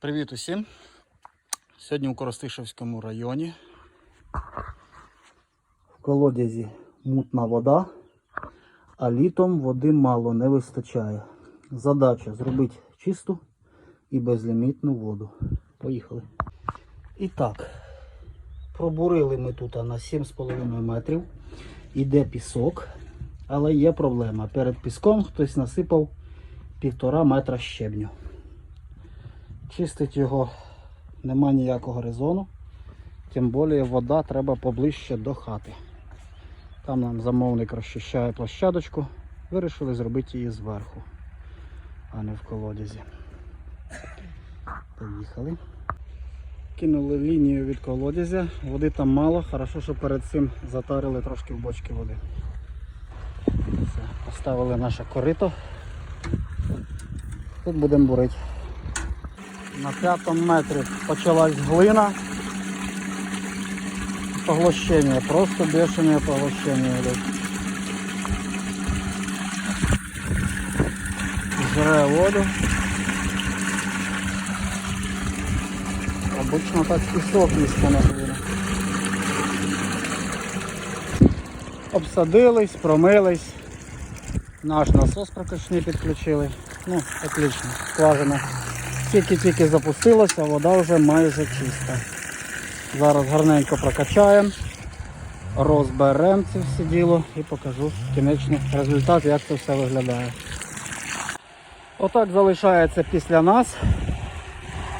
Привіт усім! Сьогодні у Коростишевському районі. В колодязі мутна вода, а літом води мало не вистачає. Задача зробити чисту і безлімітну воду. Поїхали. І так, пробурили ми тут на 7,5 метрів. Іде пісок, але є проблема. Перед піском хтось насипав півтора метра щебню. Чистить його нема ніякого резону. Тим більше вода треба поближче до хати. Там нам замовник розчищає площадочку. Вирішили зробити її зверху, а не в колодязі. Поїхали. Кинули лінію від колодязя, води там мало, хорошо, що перед цим затарили трошки в бочки води. Все, поставили наше корито. Тут будемо бурити. На п'ятому метрі почалась глина. Поглощення, просто бешене поглощення. Жре воду. Обично так пісок низько на глину. Обсадились, промились. Наш насос прокачний підключили. Ну, отлично, скважина. Тільки-тільки запустилося, вода вже майже чиста. Зараз гарненько прокачаємо, розберемо це все діло і покажу кінечний результат, як це все виглядає. Отак залишається після нас.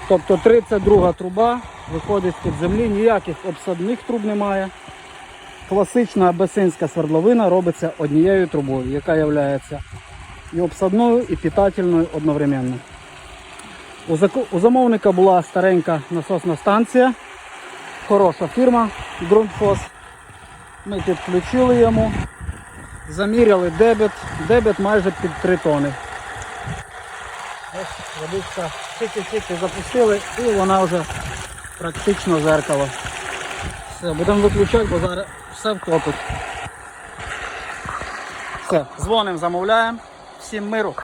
Тобто 32 труба виходить з-під землі, ніяких обсадних труб немає. Класична абесинська свердловина робиться однією трубою, яка є і обсадною, і питательною одновременно. У, замовника була старенька насосна станція, хороша фірма Ґрунтфос. Ми підключили йому, заміряли дебет, дебет майже під 3 тони. Ось водичка тільки-тільки запустили і вона вже практично зеркало. Все, будемо виключати, бо зараз все втопить. Все, дзвонимо, замовляємо. Всім миру.